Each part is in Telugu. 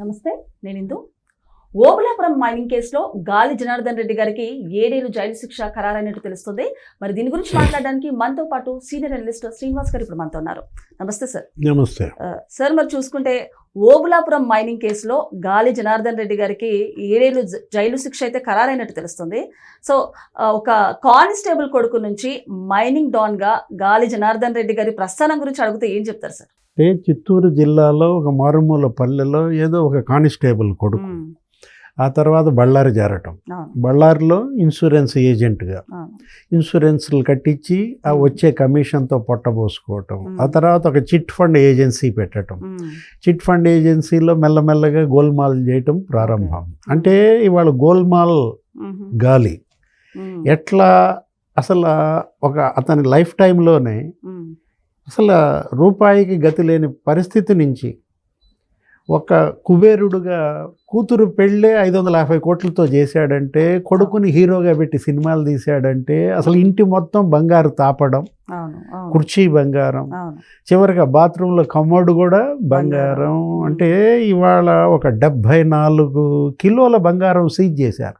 నమస్తే నేను ఇందు. ఓబులాపురం మైనింగ్ కేసులో గాలి జనార్దన్ రెడ్డి గారికి ఏడేళ్ళు జైలు శిక్ష ఖరారైనట్టు తెలుస్తుంది. మరి దీని గురించి మాట్లాడడానికి మనతో పాటు సీనియర్ అనలిస్ట్ శ్రీనివాస్ గారు ఇప్పుడు మనతో ఉన్నారు. నమస్తే సార్. నమస్తే. సార్ మరి చూసుకుంటే ఓబులాపురం మైనింగ్ కేసులో గాలి జనార్దన్ రెడ్డి గారికి ఏడేళ్ళు జ- జైలు శిక్ష అయితే ఖరారైనట్టు తెలుస్తుంది. సో ఒక కానిస్టేబుల్ కొడుకు నుంచి మైనింగ్ డాన్గా గాలి జనార్దన్ రెడ్డి గారి ప్రస్థానం గురించి అడిగితే ఏం చెప్తారు సార్? అంటే చిత్తూరు జిల్లాలో ఒక మారుమూల పల్లెలో ఏదో ఒక కానిస్టేబుల్ కొడుకు. ఆ తర్వాత బళ్ళారి చేరటం బళ్ళారిలో ఇన్సూరెన్స్ ఏజెంట్గా ఇన్సూరెన్స్లు కట్టించి ఆ వచ్చే కమిషన్తో పొట్టబోసుకోవటం. ఆ తర్వాత ఒక చిట్ ఫండ్ ఏజెన్సీ పెట్టడం చిట్ ఫండ్ ఏజెన్సీలో మెల్లమెల్లగా గోల్మాల్ చేయటం ప్రారంభం. అంటే ఇవాళ గోల్మాల్ గాలి. ఎట్లా అసలు ఒక అతని లైఫ్ టైంలోనే అసలు రూపాయికి గతి లేని పరిస్థితి నుంచి ఒక కుబేరుడుగా కూతురు పెళ్ళే ఐదు వందల యాభై కోట్లతో చేశాడంటే కొడుకుని హీరోగా పెట్టి సినిమాలు తీశాడంటే అసలు ఇంటి మొత్తం బంగారు తాపడం కుర్చీ బంగారం చివరిగా బాత్రూంలో కమ్మోడు కూడా బంగారం. అంటే ఇవాళ ఒక డెబ్భై నాలుగు కిలోల బంగారం సీజ్ చేశారు.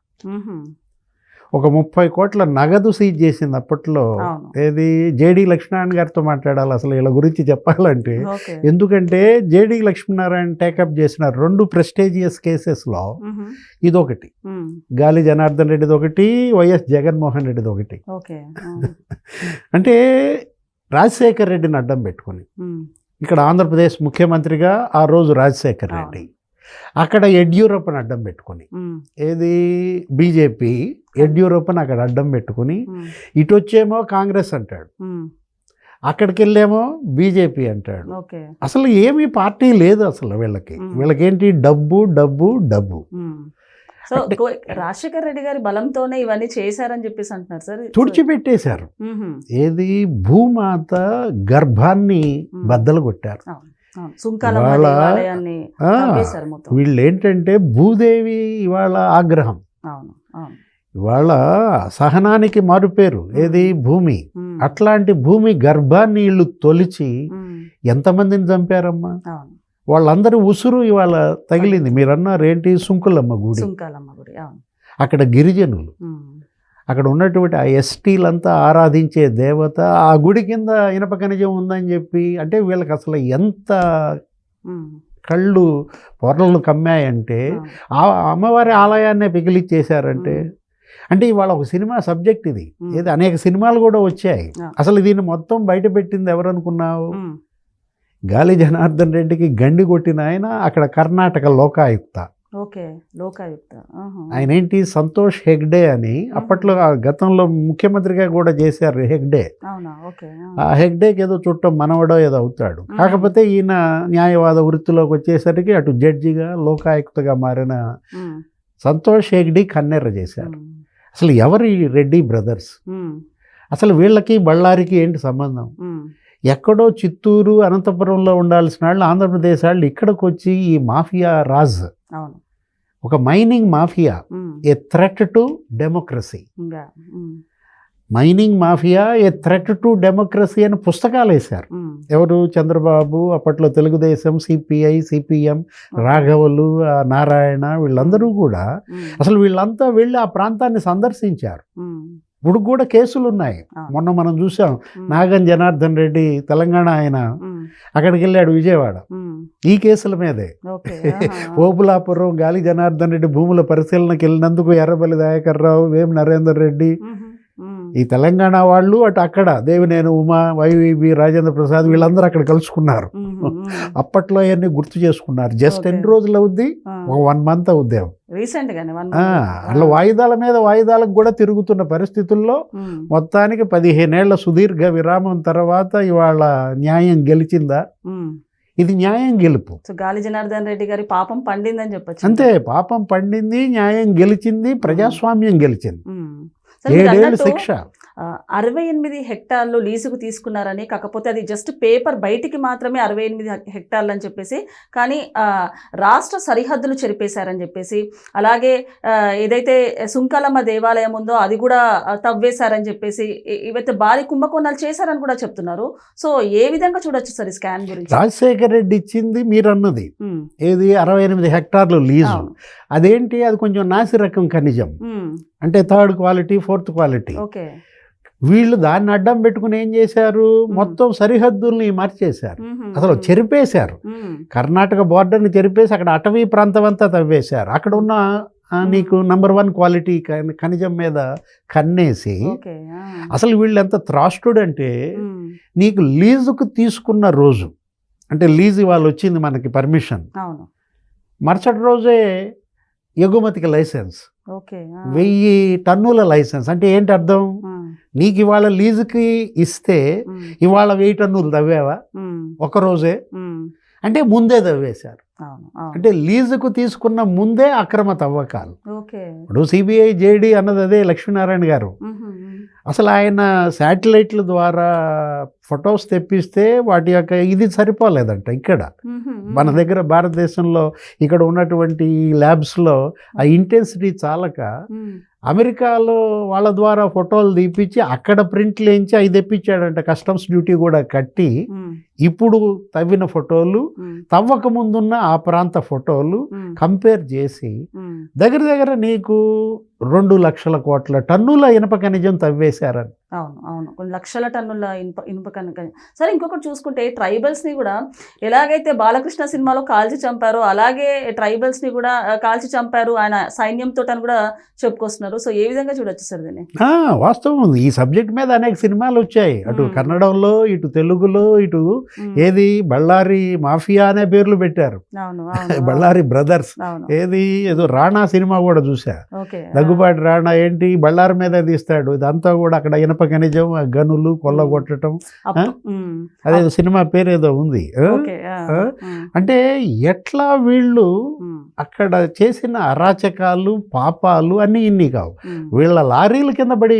ఒక ముప్పై కోట్ల నగదు సీజ్ చేసింది అప్పట్లో. ఏది? జేడి లక్ష్మీనారాయణ గారితో మాట్లాడాలి అసలు వీళ్ళ గురించి చెప్పాలంటే. ఎందుకంటే జేడి లక్ష్మీనారాయణ టేకప్ చేసిన రెండు ప్రెస్టేజియస్ కేసెస్లో ఇదొకటి. గాలి జనార్దన్ రెడ్డిది ఒకటి వైఎస్ జగన్మోహన్ రెడ్డిది ఒకటి. అంటే రాజశేఖర్ రెడ్డిని అడ్డం పెట్టుకుని. ఇక్కడ ఆంధ్రప్రదేశ్ ముఖ్యమంత్రిగా ఆ రోజు రాజశేఖర్ రెడ్డి. అక్కడ యడ్యూరప్పని అడ్డం పెట్టుకుని. ఏది? బీజేపీ యడ్యూరప్పని అక్కడ అడ్డం పెట్టుకుని ఇటు వచ్చేమో కాంగ్రెస్ అంటాడు. అక్కడికి వెళ్ళేమో బీజేపీ అంటాడు. అసలు ఏమీ పార్టీ లేదు అసలు వీళ్ళకి. వీళ్ళకేంటి డబ్బు డబ్బు డబ్బు. సో రాజశేఖర్ రెడ్డి గారి బలంతోనే ఇవన్నీ చేశారని చెప్పేసి అంటున్నారు సార్. తుడిచిపెట్టేశారు. ఏది? భూమాత గర్భాన్ని. బద్దలు కొట్టారు. వీళ్ళు ఏంటంటే భూదేవి ఇవాళ ఆగ్రహం. అవును. అవును. ఇవాళ సహనానికి మారుపేరు ఏది? భూమి. అట్లాంటి భూమి గర్భాన్ని వీళ్ళు తొలిచి ఎంతమందిని చంపారమ్మా? వాళ్ళందరూ ఉసురు ఇవాళ తగిలింది. మీరు అన్నారు ఏంటి సుంకులమ్మ గుడి అక్కడ గిరిజనులు. అక్కడ ఉన్నటువంటి ఆ ఎస్టీలంతా ఆరాధించే దేవత ఆ గుడి కింద ఇనప ఖనిజం ఉందని చెప్పి అంటే వీళ్ళకి అసలు ఎంత కళ్ళు పొరలు కమ్మాయంటే. ఆ అమ్మవారి ఆలయాన్నే పిగిలిచ్చేశారంటే. అంటే ఇవాళ ఒక సినిమా సబ్జెక్ట్ ఇది. ఏది? అనేక సినిమాలు కూడా వచ్చాయి. అసలు దీన్ని మొత్తం బయట పెట్టింది ఎవరనుకున్నావు? గాలి జనార్దన్ రెడ్డికి గండి కొట్టిన ఆయన అక్కడ కర్ణాటక లోకాయుక్త. ఓకే లోకాయుక్త. ఆయన ఏంటి సంతోష్ హెగ్డే అని. అప్పట్లో గతంలో ముఖ్యమంత్రిగా కూడా చేశారు హెగ్డే. ఆ. హెగ్డేకి ఏదో చుట్టం మనవడో ఏదో అవుతాడు. కాకపోతే ఈయన న్యాయవాద వృత్తిలోకి వచ్చేసరికి అటు జడ్జిగా లోకాయుక్తగా మారిన సంతోష్ హెగ్డే కన్నెర్ర చేశారు అసలు ఎవరు ఈ రెడ్డి బ్రదర్స్? అసలు వీళ్ళకి బళ్ళారికి ఏంటి సంబంధం? ఎక్కడో చిత్తూరు అనంతపురంలో ఉండాల్సిన వాళ్ళు ఆంధ్రప్రదేశ్ వాళ్ళు ఇక్కడికి వచ్చి ఈ మాఫియా రాజ్. ఒక mining mafia. A threat to democracy. Mining mafia a threat to democracy అని పుస్తకాలు వేశారు. ఎవరు? చంద్రబాబు అప్పట్లో తెలుగుదేశం సిపిఐ సిపిఎం రాఘవులు నారాయణ వీళ్ళందరూ కూడా అసలు వీళ్ళంతా వెళ్ళి ఆ ప్రాంతాన్ని సందర్శించారు. ఇప్పుడు కూడా కేసులు ఉన్నాయి. మొన్న మనం చూసాం నాగన్ జనార్దన్ రెడ్డి తెలంగాణ ఆయన అక్కడికి వెళ్ళాడు విజయవాడ. ఈ కేసుల మీదే. ఓపులాపురం గాలి జనార్దన్ రెడ్డి భూముల పరిశీలనకి వెళ్ళినందుకు ఎర్రబల్లి దయాకర్ రావు వేం నరేందర్ రెడ్డి ఈ తెలంగాణ వాళ్ళు అటు అక్కడ దేవినేని ఉమా వైవిబి రాజేంద్ర ప్రసాద్ వీళ్ళందరూ అక్కడ కలుసుకున్నారు. అప్పట్లో అవన్నీ గుర్తు చేసుకున్నారు. జస్ట్. ఎన్ని రోజులు అవుద్ది? వన్ మంత్ అవుద్దాం అట్లా వాయిదాల మీద వాయిదాలకు కూడా తిరుగుతున్న పరిస్థితుల్లో మొత్తానికి పదిహేనేళ్ళ సుదీర్ఘ విరామం తర్వాత ఇవాళ న్యాయం గెలిచిందా. ఇది న్యాయం గెలుపు. గాలి జనార్దన్ రెడ్డి గారి పాపం పండిందని చెప్పొచ్చు. అంతే పాపం పండింది న్యాయం గెలిచింది ప్రజాస్వామ్యం గెలిచింది. ఏడేళ్ళు శిక్ష. అరవై ఎనిమిది హెక్టార్లు లీజుకు తీసుకున్నారని కాకపోతే అది జస్ట్ పేపర్ బయటికి మాత్రమే అరవై ఎనిమిది హెక్టార్లు అని చెప్పేసి కానీ రాష్ట్ర సరిహద్దులు చెరిపేశారని చెప్పేసి అలాగే ఏదైతే సుంకాలమ్మ దేవాలయం ఉందో అది కూడా తవ్వేశారని చెప్పేసి ఇవైతే భారీ కుంభకోణాలు చేశారని కూడా చెప్తున్నారు. సో ఏ విధంగా చూడొచ్చు సార్ ఈ స్కాన్ గురించి? రాజశేఖర రెడ్డి ఇచ్చింది మీరు అన్నది ఏది అరవై ఎనిమిది హెక్టార్లు లీజు. అదేంటి? అది కొంచెం నాసి రకం ఖనిజం అంటే థర్డ్ క్వాలిటీ ఫోర్త్ క్వాలిటీ. వీళ్ళు దాన్ని అడ్డం పెట్టుకుని ఏం చేశారు? మొత్తం సరిహద్దుల్ని మార్చేశారు. అసలు చెరిపేశారు. కర్ణాటక బార్డర్ని చెరిపేసి అక్కడ అటవీ ప్రాంతం అంతా తవ్వేశారు. అక్కడ ఉన్న నీకు నంబర్ వన్ క్వాలిటీ ఖని- ఖనిజం మీద కన్నేసి అసలు వీళ్ళు ఎంత త్రాస్టుడు అంటే నీకు లీజుకు తీసుకున్న రోజు అంటే లీజు వాళ్ళు వచ్చింది మనకి పర్మిషన్ మరుసటి రోజే ఎగుమతికి లైసెన్స్. వెయ్యి టన్నుల లైసెన్స్. అంటే ఏంటి అర్థం? నీకు ఇవాళ లీజుకి ఇస్తే ఇవాళ వెయ్యి టన్నులు తవ్వావా? ఉమ్, ఒక రోజే? ఉమ్, అంటే ముందే తవ్వేశారు. అంటే లీజుకు తీసుకున్న ముందే అక్రమ తవ్వకాలు. ఇప్పుడు సిబిఐ జేడి అన్నది అదే లక్ష్మీనారాయణ గారు. అసలు ఆయన శాటిలైట్ల ద్వారా ఫొటోస్ తెప్పిస్తే వాటి యొక్క ఇది సరిపోలేదంట ఇక్కడ. మన దగ్గర భారతదేశంలో ఇక్కడ ఉన్నటువంటి ల్యాబ్స్లో ఆ ఇంటెన్సిటీ చాలక అమెరికాలో వాళ్ళ ద్వారా ఫోటోలు తీపిచ్చి అక్కడ ప్రింట్లు వేయించి అవి తెప్పించాడంట కస్టమ్స్ డ్యూటీ కూడా కట్టి ఇప్పుడు తవ్విన ఫోటోలు తవ్వక ముందున్న ఆ ప్రాంత ఫోటోలు కంపేర్ చేసి దగ్గర దగ్గర నీకు రెండు లక్షల కోట్ల టన్నుల ఇనప ఖనిజం తవ్వేశారని. అవును అవును. కొన్ని లక్షల టన్నుల ఇనుప ఇనుప కనుక సరే ఇంకొకటి చూసుకుంటే ట్రైబల్స్ని కూడా ఎలాగైతే బాలకృష్ణ సినిమాలో కాల్చి చంపారో అలాగే ట్రైబల్స్ని కూడా కాల్చి చంపారు ఆయన సైన్యంతో అని కూడా చెప్పుకొస్తున్నారు. సో ఏ విధంగా చూడొచ్చు సార్ దీన్ని? ఆ, వాస్తవం ఉంది. ఈ సబ్జెక్ట్ మీద అనేక సినిమాలు వచ్చాయి. అటు. కన్నడంలో ఇటు తెలుగులో ఇటు ఏది బళ్ళారి మాఫియా అనే పేర్లు పెట్టారు. బళ్ళారి బ్రదర్స్. ఏది ఏదో రాణా సినిమా కూడా చూసా దగ్గుబాటి రాణా ఏంటి? బళ్ళారి మీద తీస్తాడు. ఇదంతా కూడా అక్కడ ఇనప ఖనిజం గనులు కొల్లగొట్టడం అప్పు- ఉమ్, అదే సినిమా పేరు ఏదో ఉంది అంటే ఎట్లా వీళ్ళు అక్కడ చేసిన అరాచకాలు పాపాలు అన్నీ ఇన్ని కావు. వీళ్ళ లారీల కింద పడి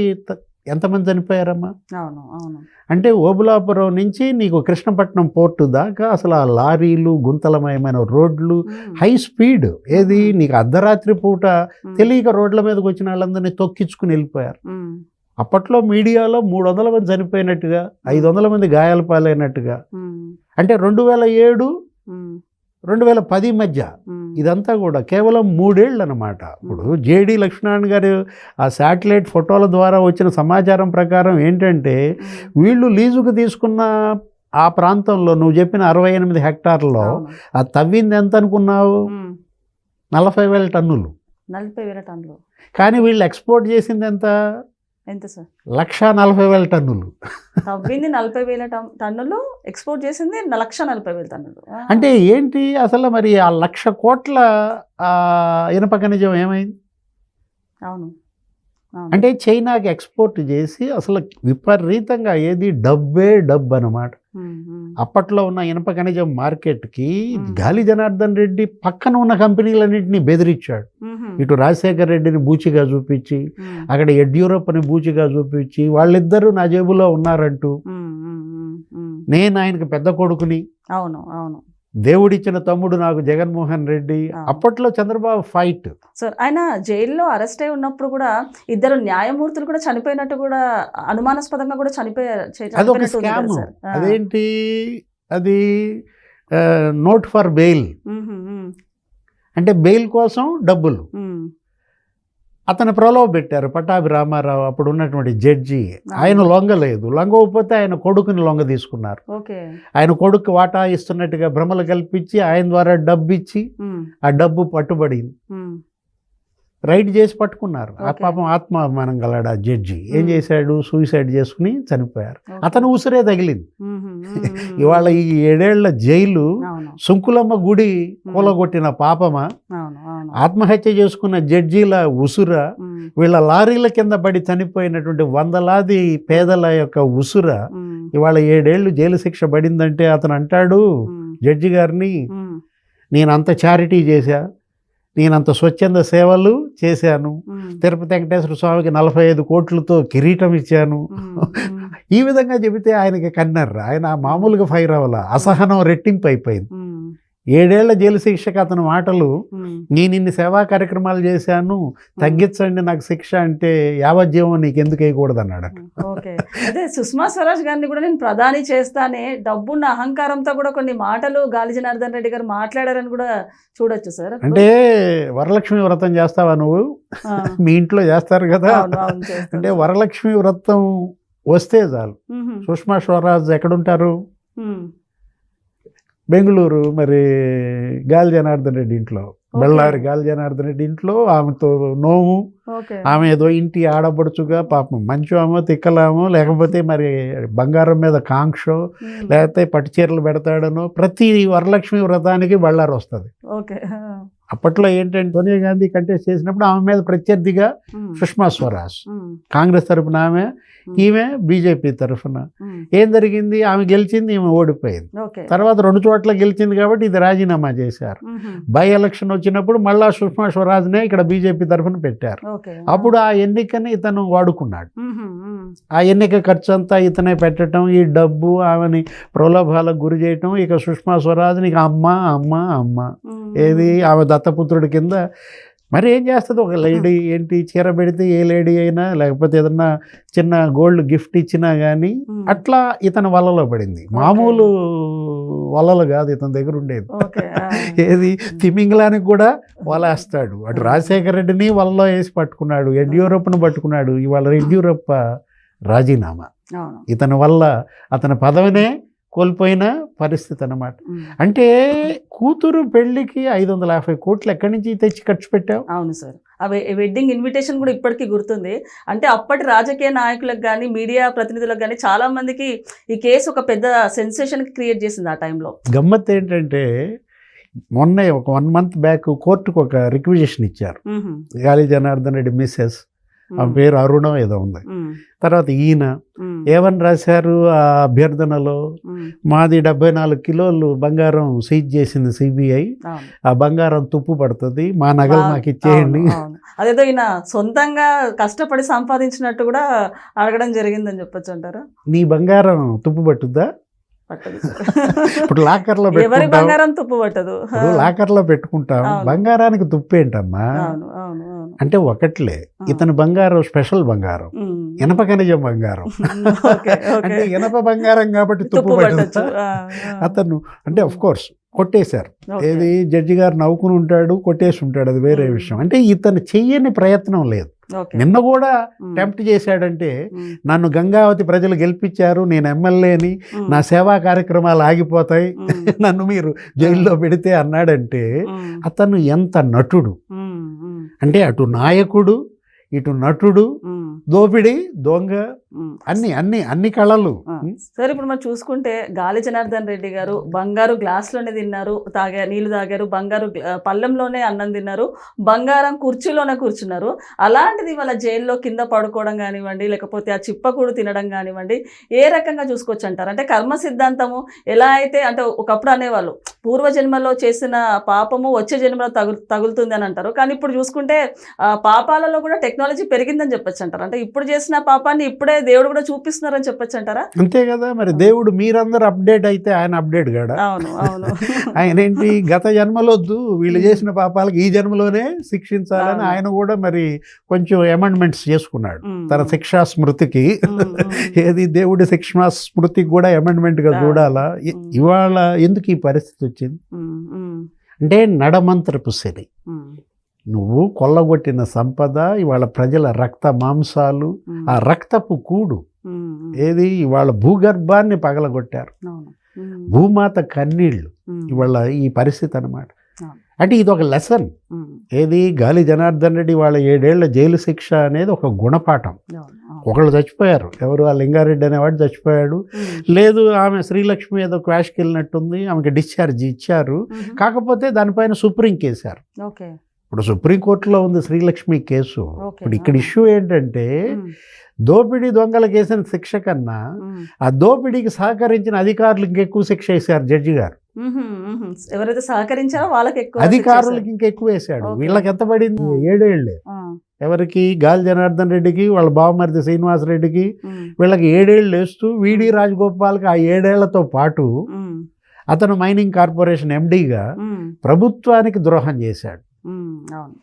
ఎంతమంది చనిపోయారమ్మా? అవును అవును. అంటే ఓబులాపురం నుంచి నీకు కృష్ణపట్నం పోర్టు దాకా అసలు ఆ లారీలు గుంతలమయమైన రోడ్లు హై స్పీడ్ ఏది. నీకు అర్ధరాత్రి పూట తెలియక రోడ్ల మీదకి వచ్చిన వాళ్ళందరినీ తొక్కించుకుని వెళ్ళిపోయారు. అప్పట్లో మీడియాలో మూడు వందల మంది చనిపోయినట్టుగా ఐదు వందల మంది గాయాల పాలైనట్టుగా. అంటే రెండు వేల ఏడు రెండు వేల పది మధ్య ఇదంతా కూడా కేవలం మూడేళ్ళు అనమాట ఇప్పుడు జేడి లక్ష్మణ్ గారు ఆ శాటిలైట్ ఫోటోల ద్వారా వచ్చిన సమాచారం ప్రకారం ఏంటంటే ఉమ్, వీళ్ళు లీజుకు తీసుకున్న ఆ ప్రాంతంలో నువ్వు చెప్పిన అరవై ఎనిమిది హెక్టార్లలో అవును. ఆ తవ్వింది ఎంత అనుకున్నావు? నలభై వేల టన్నులు. నలభై వేల టన్నులు. కానీ వీళ్ళు ఎక్స్పోర్ట్ చేసింది ఎంత? ఎంత సార్? లక్ష నలభై వేల టన్నులు. తవ్వింది నలభై వేల టన్- టన్నులు ఎక్స్పోర్ట్ చేసింది లక్ష నలభై వేల టన్నులు. అంటే ఏంటి అసలు మరి ఆ లక్ష కోట్ల ఇనప ఖనిజం ఏమైంది? అవును. అంటే చైనాకి ఎక్స్పోర్ట్ చేసి అసలు విపరీతంగా ఏది డబ్బే డబ్బు అనమాట అప్పట్లో ఉన్న ఇనప ఖనిజం మార్కెట్కి. గాలి జనార్దన్ రెడ్డి పక్కన ఉన్న కంపెనీలన్నింటినీ బెదిరించాడు. ఇటు రాజశేఖర్ రెడ్డిని బూచిగా చూపించి అక్కడ యడ్యూరప్పని బూచిగా చూపించి వాళ్ళిద్దరూ నా జేబులో ఉన్నారంటూ. నేను ఆయనకు పెద్ద కొడుకుని అవును అవును. దేవుడిచ్చిన తమ్ముడు నాకు జగన్మోహన్ రెడ్డి. అప్పట్లో చంద్రబాబు ఫైట్. సో ఆయన జైల్లో అరెస్ట్ అయి ఉన్నప్పుడు కూడా ఇద్దరు న్యాయమూర్తులు కూడా చనిపోయినట్టు కూడా అనుమానాస్పదంగా కూడా చనిపోయారు సార్. అదేంటి? అది నోట్ ఫర్ బెయిల్. అంటే బెయిల్ కోసం డబ్బులు. అతను ప్రలోభ పెట్టారు. పటాభి రామారావు అప్పుడు ఉన్నటువంటి జడ్జి. ఆయన లొంగలేదు లొంగకపోతే ఆయన కొడుకుని లొంగ తీసుకున్నారు. ఆయన కొడుకు వాటా ఇస్తున్నట్టుగా భ్రమలు కల్పించి ఆయన ద్వారా డబ్బు ఇచ్చి ఆ డబ్బు పట్టుబడింది. రైడ్ చేసి పట్టుకున్నారు. పాపం ఆత్మాభిమానం గలడు జడ్జి. ఏం. చేశాడు? సూసైడ్ చేసుకుని చనిపోయారు. అతను ఉసిరే తగిలింది. ఇవాళ ఈ ఏడేళ్ళ జైలు సుంకులమ్మ గుడి కూలగొట్టిన పాపమా? ఆత్మహత్య చేసుకున్న జడ్జీల ఉసుర వీళ్ళ లారీల కింద పడి చనిపోయినటువంటి వందలాది పేదల యొక్క ఉసుర ఇవాళ ఏడేళ్ళు జైలు శిక్ష పడిందంటే అతను అంటాడు జడ్జి గారిని నేను అంత చారిటీ చేశా నేనంత స్వచ్ఛంద సేవలు చేశాను. తిరుపతి వెంకటేశ్వర స్వామికి నలభై ఐదు కోట్లతో కిరీటం ఇచ్చాను. ఈ విధంగా చెబితే ఆయనకి కన్నారు ఆయన మామూలుగా ఫైర్ అవ్వాల. అసహనం రెట్టింపు అయిపోయింది. ఏడేళ్ళ జైలు శిక్షకు అతని మాటలు నేను ఇన్ని సేవా కార్యక్రమాలు చేశాను తగ్గించండి నాకు శిక్ష అంటే యావజ్జీవం నీకు ఎందుకు వేయకూడదు అన్నాడు అదే సుష్మా స్వరాజ్ గారిని కూడా నేను ప్రధాని చేస్తానే డబ్బున్న అహంకారంతో కూడా కొన్ని మాటలు గాలి జనార్దన్ రెడ్డి గారు మాట్లాడారని కూడా చూడొచ్చు సార్. అంటే వరలక్ష్మి వ్రతం చేస్తావా నువ్వు? మీ ఇంట్లో చేస్తారు కదా. అంటే వరలక్ష్మి వ్రతం వస్తే చాలు. సుష్మా స్వరాజ్ ఎక్కడుంటారు? బెంగళూరు మరి గాలి జనార్దన్ రెడ్డి ఇంట్లో. బళ్ళారి గాలి జనార్దన్ రెడ్డి ఇంట్లో ఆమెతో నోము. ఆమె ఏదో ఇంటి ఆడపడుచుగా పాపం మంచు ఆమె తిక్కలామో లేకపోతే మరి బంగారం మీద కాంక్షో లేకపోతే పట్టు చీరలు పెడతాడనో ప్రతి వరలక్ష్మి వ్రతానికి బళ్ళారు వస్తుంది. అప్పట్లో ఏంటంటే సోనియా గాంధీ కంటెస్ట్ చేసినప్పుడు ఆమె మీద ప్రత్యర్థిగా సుష్మా స్వరాజ్. కాంగ్రెస్ తరఫున ఆమె ఈమె బీజేపీ తరఫున. ఏం జరిగింది? ఆమె గెలిచింది ఈమె ఓడిపోయింది. తర్వాత రెండు చోట్ల గెలిచింది కాబట్టి ఇది రాజీనామా చేశారు. బై ఎలక్షన్ వచ్చినప్పుడు మళ్ళా సుష్మా స్వరాజ్నే ఇక్కడ బీజేపీ తరఫున పెట్టారు. అప్పుడు ఆ ఎన్నికని ఇతను వాడుకున్నాడు. ఆ ఎన్నిక ఖర్చు అంతా ఇతనే పెట్టడం ఈ డబ్బు ఆమెని ప్రలోభాలకు గురి చేయటం ఇక సుష్మా స్వరాజ్ని ఇక అమ్మ అమ్మ అమ్మ. ఏది? ఆమె దత్తపుత్రుడి కింద మరి ఏం చేస్తుంది? ఒక లేడీ ఏంటి? చీర పెడితే ఏ లేడీ అయినా లేకపోతే ఏదన్నా చిన్న గోల్డ్ గిఫ్ట్ ఇచ్చినా కానీ అట్లా ఇతని వలలో పడింది. మామూలు వలలు కాదు ఇతని దగ్గర ఉండేది. ఏది? తిమింగలానికి కూడా వలేస్తాడు. అటు రాజశేఖర రెడ్డిని వలలో వేసి పట్టుకున్నాడు. యడ్యూరప్పను పట్టుకున్నాడు. ఇవాళ యడ్యూరప్ప రాజీనామా. ఇతని వల్ల అతని పదవినే కోల్పోయిన పరిస్థితి అన్నమాట ఉమ్, అంటే కూతురు పెళ్ళికి ఐదు వందల యాభై కోట్లు ఎక్కడి నుంచి తెచ్చి ఖర్చు పెట్టావు? అవును సార్. ఆ వె- వెడ్డింగ్ ఇన్విటేషన్ కూడా ఇప్పటికీ గుర్తుంది. అంటే అప్పటి రాజకీయ నాయకులకు కానీ మీడియా ప్రతినిధులకు కానీ చాలా మందికి ఈ కేసు ఒక పెద్ద సెన్సేషన్ క్రియేట్ చేసింది ఆ టైంలో. గమ్మత్ ఏంటంటే మొన్నే ఒక వన్ మంత్ బ్యాక్ కోర్టుకు ఒక రిక్విజిషన్ ఇచ్చారు. గాలి జనార్దన్ రెడ్డి మిస్సెస్. ఆ పేరు అరుణం ఏదో ఉంది. తర్వాత ఈయన ఏమని రాశారు ఆ అభ్యర్థనలో? మాది డెబ్బై నాలుగు కిలోలు బంగారం సీజ్ చేసింది సిబిఐ. ఆ బంగారం తుప్పు పడుతుంది. మా నగలు మాకు ఇచ్చేయండి. అదేదో ఈయన సొంతంగా కష్టపడి సంపాదించినట్టు కూడా అడగడం జరిగిందని చెప్పొచ్చు అంటారా? నీ బంగారం తుప్పు పట్టుద్దా? పట్టదు. ఇప్పుడు లాకర్లో ఎవరి పెట్టుకుంటాం. బంగారం తుప్పు పట్టదు. లాకర్లో పెట్టుకుంటాం. బంగారానికి అవును అవును అంటే ఒకట్లే. ఇతని బంగారం స్పెషల్ బంగారం. ఇనప ఖనిజం బంగారం. అంటే ఇనప బంగారం కాబట్టి తుప్పు పట్టదు. అతను అంటే అఫ్ కోర్స్ కొట్టేశారు. ఏది? జడ్జి గారు నవ్వుకుని ఉంటాడు కొట్టేసి ఉంటాడు. అది వేరే. విషయం. అంటే ఇతను చెయ్యని ప్రయత్నం లేదు. నిన్న కూడా టెంప్ట్ చేశాడంటే నన్ను గంగావతి ప్రజలు గెలిపించారు నేను ఎమ్మెల్యేని నా సేవా కార్యక్రమాలు ఆగిపోతాయి. నన్ను మీరు జైల్లో పెడితే అన్నాడంటే అతను ఎంత నటుడు. అంటే అటు నాయకుడు ఇటు నటుడు దోపిడి దొంగ అన్ని అన్ని అన్ని కళలు. సరే ఇప్పుడు మనం చూసుకుంటే గాలి జనార్దన్ రెడ్డి గారు బంగారు గ్లాస్లోనే తిన్నారు తాగా నీళ్ళు తాగారు బంగారు పళ్ళెంలోనే అన్నం తిన్నారు బంగారం కుర్చీలోనే కూర్చున్నారు. అలాంటిది వాళ్ళ జైల్లో కింద పడుకోవడం కానివ్వండి లేకపోతే ఆ చిప్పకూడు తినడం కానివ్వండి ఏ రకంగా చూసుకోవచ్చు అంటారు అంటే కర్మ సిద్ధాంతము ఎలా అయితే అంటే ఒకప్పుడు అనేవాళ్ళు పూర్వజన్మలో చేసిన పాపము వచ్చే జన్మలో తగు తగులుతుంది అని అంటారు. కానీ ఇప్పుడు చూసుకుంటే పాపాలలో కూడా టెక్నాలజీ పెరిగిందని చెప్పొచ్చు అంటారు అంటే ఇప్పుడు చేసిన పాపాన్ని ఇప్పుడే దేవుడు కూడా చూపిస్తున్నారని చెప్పొచ్చు అంటారా? అంతే కదా మరి దేవుడు మీరందరూ అప్డేట్ అయితే ఆయన అప్డేట్ కాడా? అవును అవును. ఆయన ఏంటి గత జన్మలొద్దు వీళ్ళు చేసిన పాపాలకు ఈ జన్మలోనే శిక్షించాలని. ఆయన కూడా మరి కొంచెం అమెండ్మెంట్స్ చేసుకున్నాడు. తన శిక్షా స్మృతికి. ఏది దేవుడి శిక్షా స్మృతికి కూడా amendment గా ఆ. చూడాలా. ఇవాళ ఎందుకు ఈ పరిస్థితి వచ్చింది? అంటే నడమంత్రపు శని. నువ్వు కొల్లగొట్టిన సంపద ఇవాళ ప్రజల రక్త మాంసాలు ఆ రక్తపు కూడు ఏది? ఇవాళ భూగర్భాన్ని పగలగొట్టారు. భూమాత కన్నీళ్ళు ఉమ్, ఇవాళ ఈ పరిస్థితి అన్నమాట. ఆ. అంటే ఇది ఒక లెసన్. ఏది? గాలి జనార్దన్ రెడ్డి వాళ్ళ ఏడేళ్ళ జైలు శిక్ష అనేది ఒక గుణపాఠం. ఒకళ్ళు చచ్చిపోయారు. ఎవరు? ఆ లింగారెడ్డి అనేవాడు చచ్చిపోయాడు. లేదు ఆమె శ్రీలక్ష్మి ఏదో క్వాష్కి వెళ్ళినట్టుంది ఆమెకి డిశ్చార్జ్ ఇచ్చారు. కాకపోతే దానిపైన సుప్రీం కేసారు ఇప్పుడు సుప్రీంకోర్టులో ఉంది శ్రీలక్ష్మి కేసు. ఇప్పుడు ఇక్కడ ఇష్యూ ఏంటంటే దోపిడీ దొంగలకు వేసిన శిక్ష కన్నా ఆ దోపిడీకి సహకరించిన అధికారులకు ఇంకెక్కువ శిక్ష వేశారు జడ్జి గారు. ఎవరైతే సహకరించారో వాళ్ళకి ఎక్కువ అధికారులకి ఇంకెక్కువ వేశాడు. వీళ్ళకి ఎంత పడింది? ఆ, ఎవరికి? గాలి జనార్దన్ రెడ్డికి వాళ్ళ బావమరిది శ్రీనివాస్ రెడ్డికి. వీళ్ళకి ఏడేళ్ళు వేస్తూ విడి రాజగోపాల్కి ఆ ఏడేళ్ళతో పాటు అతను మైనింగ్ కార్పొరేషన్ ఎండీగా ప్రభుత్వానికి ద్రోహం చేశాడు.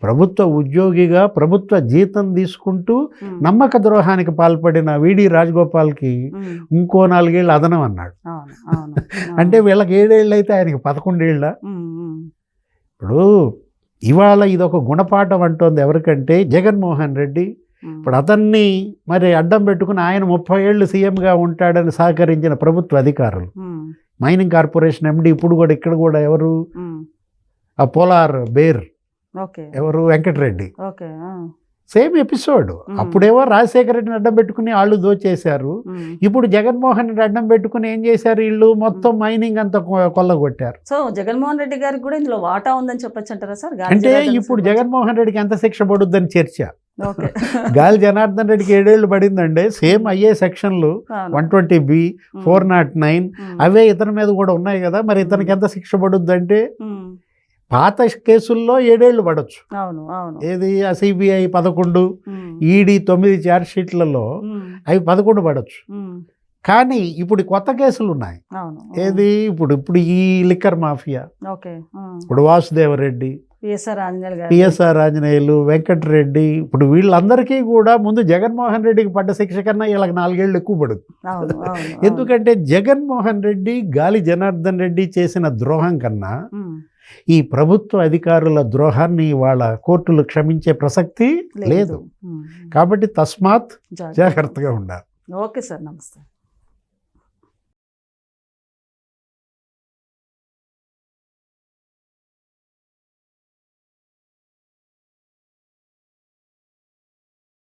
ప్రభుత్వ ఉద్యోగిగా ప్రభుత్వ జీతం తీసుకుంటూ నమ్మక ద్రోహానికి పాల్పడిన విడి రాజగోపాల్కి ఇంకో నాలుగేళ్ళు అదనం అన్నాడు. అంటే వీళ్ళకి ఏడేళ్ళు అయితే ఆయనకి పదకొండేళ్ళ? ఇప్పుడు ఇవాళ ఇది ఒక గుణపాఠం అంటోంది ఎవరికంటే జగన్మోహన్ రెడ్డి. ఇప్పుడు అతన్ని మరి అడ్డం పెట్టుకుని ఆయన ముప్పై ఏళ్ళు సీఎంగా ఉంటాడని సహకరించిన ప్రభుత్వ అధికారులు. మైనింగ్ కార్పొరేషన్ ఎండి ఇప్పుడు కూడా ఇక్కడ కూడా ఎవరు? ఆ పోలార్ బేర్. ఎవరు? వెంకటరెడ్డి. Same episode. అప్పుడేమో రాజశేఖర రెడ్డిని అడ్డం పెట్టుకుని వాళ్ళు దోచేశారు. ఇప్పుడు జగన్మోహన్ రెడ్డి అడ్డం పెట్టుకుని ఏం చేశారు వీళ్ళు? మొత్తం మైనింగ్ అంతా కొల్లగొట్టారు. సో జగన్మోహన్ రెడ్డి గారికి కూడా ఇందులో వాటా ఉందని చెప్పొచ్చు అంటారా సార్ అంటే ఇప్పుడు జగన్మోహన్ రెడ్డికి ఎంత శిక్ష పడుద్దని చర్చ. గాలి జనార్దన్ రెడ్డికి ఏడేళ్ళు పడిందండి. సేమ్ అయ్యే సెక్షన్లు. One twenty B four nought nine అవే ఇతని మీద కూడా ఉన్నాయి కదా. మరి ఇతనికి ఎంత శిక్ష పడుద్దంటే పాత కేసుల్లో ఏడేళ్ళు పడవచ్చు అవును అవును. ఏది? ఆ సిబిఐ పదకొండు ఈడీ తొమ్మిది ఛార్జ్ షీట్లలో అవి పదకొండు పడవచ్చు కానీ ఇప్పుడు కొత్త కేసులు ఉన్నాయి ఏది? ఇప్పుడు ఇప్పుడు ఈ లిక్కర్ మాఫియా. ఇప్పుడు వాసుదేవరెడ్డి పిఎస్ఆర్ ఆంజనేయులు వెంకటరెడ్డి ఇప్పుడు వీళ్ళందరికీ కూడా ముందు జగన్మోహన్ రెడ్డికి పడ్డ శిక్ష కన్నా వీళ్ళకి నాలుగేళ్ళు ఎక్కువ పడుతుంది. ఎందుకంటే జగన్మోహన్ రెడ్డి గాలి జనార్దన్ రెడ్డి చేసిన ద్రోహం కన్నా ఈ ప్రభుత్వ అధికారుల ద్రోహాన్ని వాళ్ళ కోర్టులు క్షమించే ప్రసక్తి లేదు. కాబట్టి తస్మాత్ జాగ్రత్త. జాగ్రత్తగా ఉండాలి. ఓకే సార్ నమస్తే.